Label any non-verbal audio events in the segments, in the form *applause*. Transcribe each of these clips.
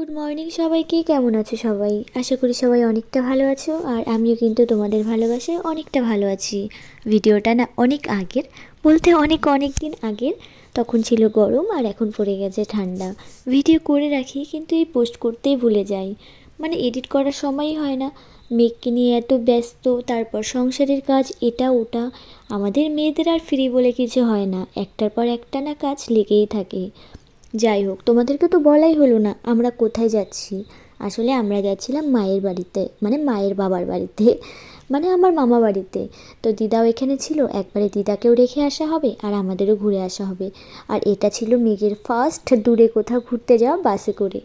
Good morning সবাইকে। কেমন আছো সবাই? আশা করি সবাই অনেকটা ভালো আছো, আর আমিও কিন্তু তোমাদের ভালোবাসায় অনেকটা ভালো আছি। ভিডিওটা না অনেক আগের, বলতে অনেক অনেক দিন আগের। তখন ছিল গরম আর এখন পড়ে গেছে ঠান্ডা। ভিডিও করে রাখি, কিন্তু এই পোস্ট করতেই ভুলে যাই। মানে এডিট করার সময়ই হয় না। মেয়েকে নিয়ে এত ব্যস্ত, তারপর সংসারের কাজ, এটা, ওটা। আমাদের মেয়েদের আর ফ্রি বলে কিছু হয় না। একটার পর একটা না কাজ লেগেই থাকে। যাই হোক, তোমাদেরকে তো বলাই হলো না আমরা কোথায় যাচ্ছি। আসলে আমরা গেছিলাম মায়ের বাড়িতে মানে মায়ের বাবার বাড়িতে মানে আমার মামা বাড়িতে। তো দিদাও এখানে ছিল, একবারে দিদাকেও রেখে আসা হবে আর আমাদেরও ঘুরে আসা হবে। আর এটা ছিল মেঘের ফার্স্ট দূরে কোথাও ঘুরতে যাওয়া বাসে করে।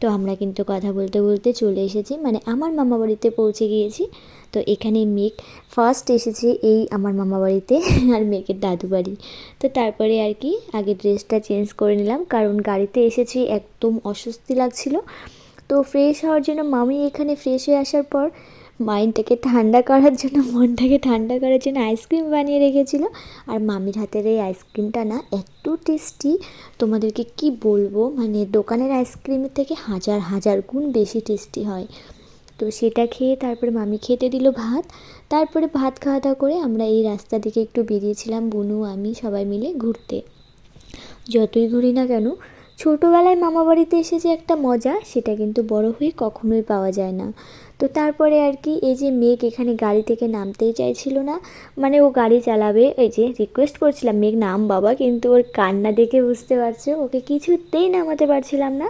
তো আমরা কিন্তু কথা বলতে বলতে চলে এসেছি। মানে আমার মামা বাড়িতে পৌঁছে গিয়েছি। তো এখানে মেঘ ফার্স্ট এসেছে এই আমার মামা বাড়িতে *laughs* আর মেঘের দাদু বাড়ি। তো তারপরে আর কি আগে ড্রেসটা চেঞ্জ করে নিলাম। কারণ গাড়িতে এসেছি, একদম অস্বস্তি লাগছিল। তো ফ্রেশ হওয়ার জন্য মামি এখানে ফ্রেশ হয়ে আসার পর মাইন্ডটাকে ঠান্ডা করার জন্য, মনটাকে ঠান্ডা করার জন্য আইসক্রিম বানিয়ে রেখেছিল। আর মামির হাতের এই আইসক্রিমটা না, এত টেস্টি তোমাদেরকে কি বলব? মানে দোকানের আইসক্রিমের থেকে হাজার হাজার গুণ বেশি টেস্টি হয়। তো সেটা খেয়ে তারপরে মামি খেতে দিল ভাত। তারপরে ভাত খাওয়া দাওয়া করে আমরা এই রাস্তা দিকে একটু বেরিয়েছিলাম, বুনু, আমি সবাই মিলে ঘুরতে। যতই ঘুরি না কেন, ছোটোবেলায় মামা বাড়িতে এসে যে একটা মজা, সেটা কিন্তু বড় হয়ে কখনোই পাওয়া যায় না। তো তারপরে আর কি এই যে মেঘ এখানে গাড়ি থেকে নামতেই চাইছিল না। মানে ও গাড়ি চালাবে, এই যে রিকোয়েস্ট করছিলাম মেঘ, নাম বাবা, কিন্তু ওর কান্না দেখে বুঝতে পারছ, ওকে কিছুতেই নামাতে পারছিলাম না।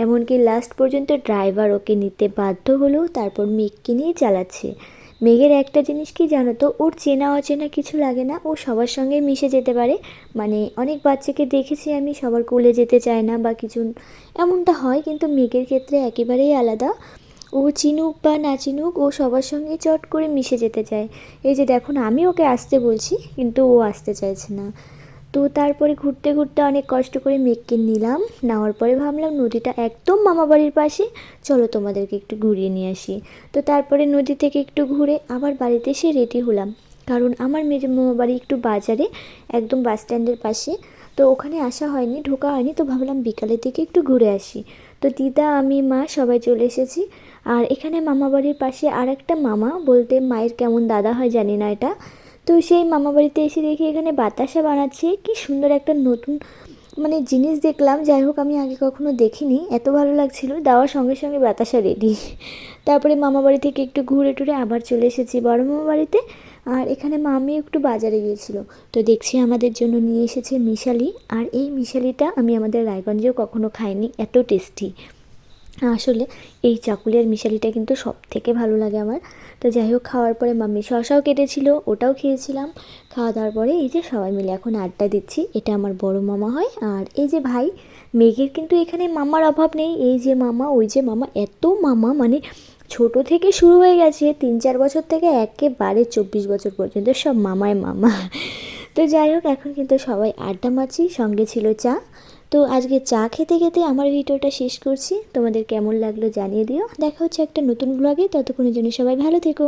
এমনকি লাস্ট পর্যন্ত ড্রাইভার ওকে নিতে বাধ্য হলো তারপর মেঘকে নিয়ে চালাচ্ছে। মেঘের একটা জিনিস কি জানো তো, ওর চেনা অচেনা কিছু লাগে না, ও সবার সঙ্গে মিশে যেতে পারে। মানে অনেক বাচ্চাকে দেখেছি আমি, সবার কোলে যেতে চায় না বা কিছু, এমনটা হয়, কিন্তু মেঘের ক্ষেত্রে একেবারেই আলাদা। ও চিনুক বা না চিনুক, ও সবার সঙ্গে চট করে মিশে যেতে চায়। এই যে দেখুন, আমি ওকে আসতে বলছি, কিন্তু ও আসতে চাইছে না। তো তারপরে ঘুরতে ঘুরতে অনেক কষ্ট করে মেঘকে নিলাম। নেওয়ার পরে ভাবলাম, নদীটা একদম মামা বাড়ির পাশে, চলো তোমাদেরকে একটু ঘুরিয়ে নিয়ে আসি। তো তারপরে নদী থেকে একটু ঘুরে আবার বাড়িতে এসে রেডি হলাম। কারণ আমার মেজো মামা বাড়ি একটু বাজারে, একদম বাস স্ট্যান্ডের পাশে। তো ওখানে আসা হয়নি, ঢোকা হয়নি, তো ভাবলাম বিকালের দিকে একটু ঘুরে আসি। তো দিদা, আমি, মা সবাই চলে এসেছি। আর এখানে মামা বাড়ির পাশে আর একটা মামা, বলতে মায়ের কেমন দাদা হয় জানি না এটা। তো সেই মামা বাড়িতে এসে দেখি এখানে বাতাসা বানাচ্ছে, কি সুন্দর একটা নতুন মানে জিনিস দেখলাম। যাই হোক, আমি আগে কখনো দেখিনি, এত ভালো লাগছিল, দেওয়ার সঙ্গে সঙ্গে বাতাসা রেডি তারপরে মামা বাড়ি থেকে একটু ঘুরে টুরে আবার চলে এসেছি। বড় মামা বাড়িতে আর এখানে মামি একটু বাজারে গিয়েছিল। তো দেখছি আমাদের জন্য নিয়ে এসেছে মিশালি। আর এই মিশালিটা আমি আমাদের রায়গঞ্জেও কখনো খাইনি, এত টেস্টি। আসলে এই চাকুলিয়ার মিশালিটা কিন্তু সব থেকে ভালো লাগে আমার। তো যাই হোক, খাওয়ার পরে মাম্মি শশাও কেটেছিল, ওটাও খেয়েছিলাম। খাওয়া দাওয়ার পরে এই যে সবাই মিলে এখন আড্ডা দিচ্ছি, এটা আমার বড় মামা হয়। আর এই যে ভাই, মেঘের কিন্তু এখানে মামার অভাব নেই। এই যে মামা, ওই যে মামা, এত মামা মানে ছোট থেকে শুরু হয়ে গেছে, তিন চার বছর থেকে একেবারে চব্বিশ বছর পর্যন্ত সব মামায় মামা। তো যাই হোক, এখন কিন্তু সবাই আড্ডা মারছি, সঙ্গে ছিল চা। তো আজকে চা খেতে খেতে আমার ভিডিওটা শেষ করছি। তোমাদের কেমন লাগল জানিয়ে দিও। দেখা হচ্ছে একটা নতুন ব্লগে ততক্ষণের জন্য সবাই ভালো থেকো।